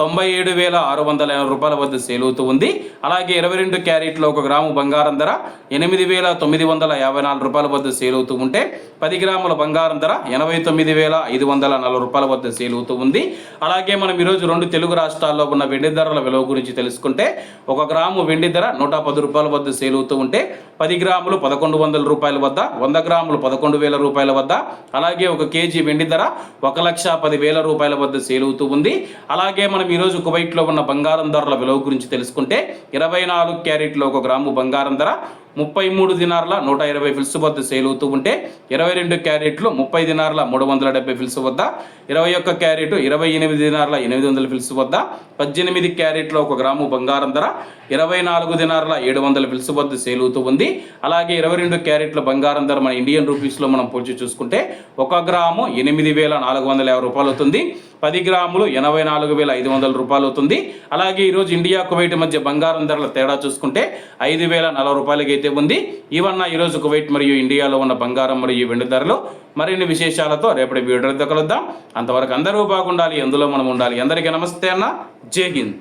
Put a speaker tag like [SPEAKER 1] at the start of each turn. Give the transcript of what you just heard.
[SPEAKER 1] తొంభై ఏడు వేల ఆరు వందల ఎనభై రూపాయల వద్ద సేల్ అవుతూ ఉంది. అలాగే ఇరవై రెండు క్యారెట్లో ఒక గ్రాము బంగారం ధర ఎనిమిది వేల తొమ్మిది వందల యాభై నాలుగు రూపాయల వద్ద సేల్ అవుతూ ఉంటే పది గ్రాముల బంగారం ధర ఎనభై తొమ్మిది వేల ఐదు వందల నలభై రూపాయల వద్ద సేల్ అవుతూ ఉంది. అలాగే మనం ఈరోజు రెండు తెలుగు రాష్ట్రాల్లో ఉన్న వెండి ధరల విలువ గురించి తెలుసుకుంటే ఒక గ్రాము వెండి ధర నూట పది రూపాయల వద్ద సేల్ అవుతూ ఉంటే పది గ్రాములు పదకొండు వందల రూపాయల వద్ద వంద గ్రాములు పదకొండు వేల రూపాయల వద్ద అలాగే ఒక కేజీ వెండి ధర ఒక లక్ష పది వేల రూపాయల వద్ద సేల్ అవుతూ ఉంది. అలాగే మనం ఈరోజు కువైట్లో ఉన్న బంగారం ధరల విలువ గురించి తెలుసుకుంటే ఇరవై నాలుగు క్యారెట్లో ఒక గ్రాము బంగారం ధర ముప్పై మూడు దినార్ల నూట ఇరవై ఫిల్స్ వద్ద సేల్ అవుతూ ఉంటే ఇరవై రెండు క్యారెట్లు ముప్పై దినార్ల మూడు వందల డెబ్బై ఫిల్స్ వద్ద ఇరవై ఒక్క క్యారెట్ ఇరవై ఎనిమిది దినార్ల ఎనిమిది వందల ఫిల్స్ వద్ద పద్దెనిమిది క్యారెట్లో ఒక గ్రాము బంగారం ధర ఇరవై నాలుగు దినార్ల ఏడు వందల ఫిల్స్ వద్ద సేల్ అవుతూ ఉంది. అలాగే ఇరవై రెండు క్యారెట్ల బంగారం ధర మన ఇండియన్ రూపీస్లో మనం పోల్చి చూసుకుంటే ఒక గ్రాము ఎనిమిది వేల నాలుగు వందల యాభై రూపాయలు అవుతుంది. పది గ్రాములు ఎనభై నాలుగు వేల ఐదు వందల రూపాయలు అవుతుంది. అలాగే ఈరోజు ఇండియా కువైట్ మధ్య బంగారం ధరల తేడా చూసుకుంటే ఐదు వేల నలభై రూపాయలకి అయితే ఉంది ఇవన్న ఈరోజు కువైట్ మరియు ఇండియాలో ఉన్న బంగారం మరియు వెండి ధరలు మరిన్ని విశేషాలతో రేపటి వీడియోతో కలుద్దాం. అంతవరకు అందరూ బాగుండాలి అందులో మనం ఉండాలి. అందరికీ నమస్తే అన్న. జై హింద్.